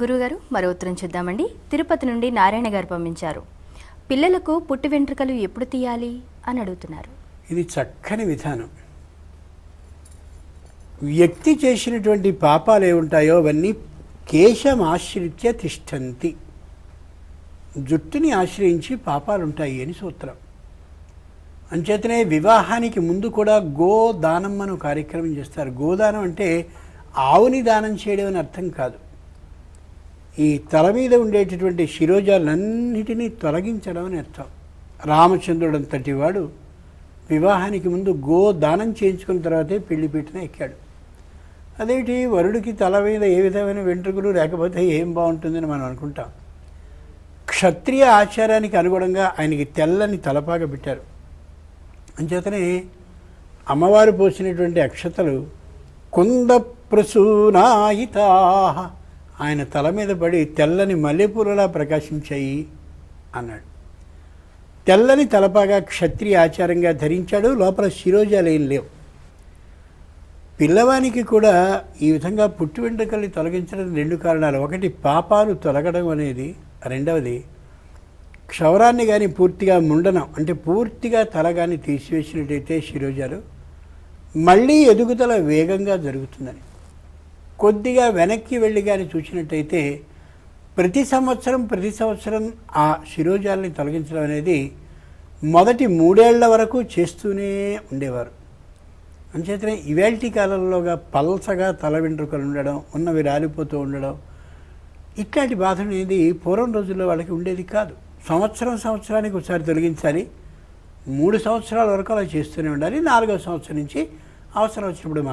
గురుగారు మరో ఉత్తరం చూద్దామండి. తిరుపతి నుండి నారాయణ గారు పంపించారు. పిల్లలకు పుట్టి వెంట్రుకలు ఎప్పుడు తీయాలి? అని అడుగుతున్నారు. ఇది చక్కని విధానం. వ్యక్తి చేసినటువంటి పాపాలు ఏముంటాయో అవన్నీ కేశం ఆశ్రిత్య తిష్టంతి. జుట్టుని ఆశ్రయించి పాపాలు ఉంటాయి అని సూత్రం. అంచేతనే వివాహానికి ముందు కూడా గోదానం అనే కార్యక్రమం చేస్తారు. గోదానం అంటే ఆవుని దానం చేయడం అని అర్థం కాదు. ఈ తల మీద ఉండేటటువంటి శిరోజాలన్నిటినీ తొలగించడం అని అర్థం. రామచంద్రుడు అంతటి వాడు వివాహానికి ముందు గో దానం చేయించుకున్న తర్వాతే పెళ్ళి పీటన ఎక్కాడు. అదేంటి? వరుడికి తల మీద ఏ విధమైన వెంట్రుకలు లేకపోతే ఏం బాగుంటుందని మనం అనుకుంటాం. క్షత్రియ ఆచారానికి అనుగుణంగా ఆయనకి తెల్లని తలపాక పెట్టారు. అంచేతనే అమ్మవారు పోసినటువంటి అక్షతలు కుంద ప్రసూనాయితా ఆయన తల మీద పడి తెల్లని మల్లెపూలలా ప్రకాశించాయి అన్నాడు. తెల్లని తలపాగా క్షత్రియ ఆచారంగా ధరించాడు. లోపల శిరోజాలు ఏం లేవు. పిల్లవానికి కూడా ఈ విధంగా పుట్టి వెంట్రుకల్ని తొలగించడం రెండు కారణాలు. ఒకటి పాపాలు తొలగడం అనేది. రెండవది క్షవరాన్ని కానీ పూర్తిగా ముండనం అంటే పూర్తిగా తల కానీ తీసివేసినట్టయితే శిరోజాలు మళ్ళీ ఎదుగుదల వేగంగా జరుగుతుందని. కొద్దిగా వెనక్కి వెళ్ళి కానీ చూసినట్టయితే ప్రతి సంవత్సరం ప్రతి సంవత్సరం ఆ శిరోజాలని తొలగించడం అనేది మొదటి మూడేళ్ళ వరకు చేస్తూనే ఉండేవారు. అంచేతనే ఇవాల్టి కాలంలోగా పల్సగా తల వెంట్రుకలు ఉండడం ఉన్నవి రాలిపోతూ ఉండడం ఇట్లాంటి బాధ అనేది పూర్వం రోజుల్లో వాళ్ళకి ఉండేది కాదు. సంవత్సరం సంవత్సరానికి ఒకసారి తొలగించాలి మూడు సంవత్సరాల వరకు అలా చేస్తూనే ఉండాలి నాలుగో సంవత్సరం నుంచి అవసరం వచ్చినప్పుడు మాత్రం